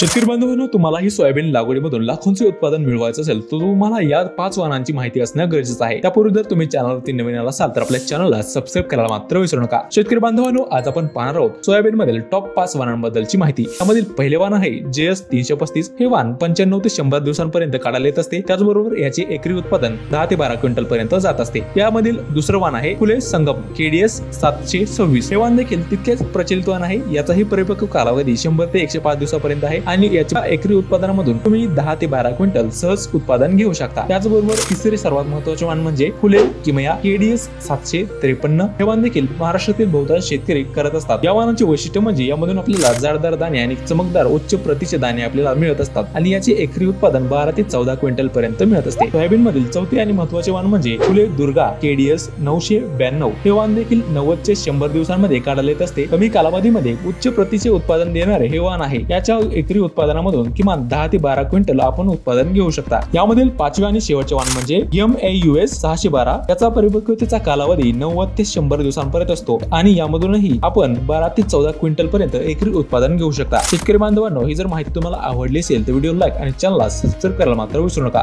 शेतकरी बांधवांनो तुम्हालाही सोयाबीन लागवडीमधून लाखोंचे उत्पादन मिळवायचं असेल तर तुम्हाला या पाच वाहनांची माहिती असणं गरजेचं आहे. त्यापूर्वी जर तुम्ही चॅनलवरती नवीन आला असाल तर आपल्या चॅनलला सबस्क्राईब करायला मात्र विसरू नका. शेतकरी बांधवांनो आज आपण पाहणार आहोत सोयाबीन मधील टॉप पाच वाहनांबद्दलची माहिती. त्यामधील पहिले वाहन आहे जे एस तीनशे पस्तीस. हे वाहन पंच्याण्णव ते शंभर दिवसांपर्यंत काढायला येत असते. त्याचबरोबर याचे एकरी उत्पादन दहा ते बारा क्विंटल पर्यंत जात असते. यामधील दुसरं वाहन आहे फुले संगम केडीएस सातशे सव्वीस. हे वाहन देखील तितकेच प्रचलित वाहन आहे. याचाही परिपक्व कालावधी शंभर ते एकशे पाच दिवसापर्यंत आहे. आणि याच्या एकरी उत्पादनामधून तुम्ही दहा ते बारा क्विंटल सहज उत्पादन घेऊ शकता. त्याचबरोबर तिसरे सर्वात महत्त्वाचे वाण म्हणजे फुले किमया केडीएस सातशे त्रेपन्न हे वाण देखील महाराष्ट्रातील बहुतांश शेतकरी करत असतात. या वाहनाचे वैशिष्ट्य म्हणजे यामधून आपल्याला जाडदार दाणे आणि चमकदार उच्च प्रतीचे दाणे आपल्याला मिळत असतात आणि याचे एकरी उत्पादन बारा ते चौदा क्विंटल पर्यंत मिळत असते. सोयाबीन मधील चौथे आणि महत्त्वाचे वाण म्हणजे फुले दुर्गा केडीएस नऊशे ब्याण्णव हे वाहन देखील नव्वद शंभर दिवसांमध्ये काढले येत असते. कमी कालावधीमध्ये उच्च प्रतीचे उत्पादन देणारे हे वाहन आहे. याच्या एकरी उत्पादनामधून किमान दहा ते बारा क्विंटल आपण उत्पादन घेऊ शकता. यामधील पाचवे आणि शेवटचे वाण म्हणजे एम ए यू एस सहाशे बारा. याचा परिपक्वतेचा कालावधी नव्वद ते शंभर दिवसांपर्यंत असतो आणि यामधूनही आपण बारा ते चौदा क्विंटल पर्यंत एकरी उत्पादन घेऊ शकता. शेतकरी बांधवांनो ही जर माहिती तुम्हाला आवडली असेल तर व्हिडिओ लाईक आणि चॅनलला सबस्क्राईब करायला मात्र विसरू नका.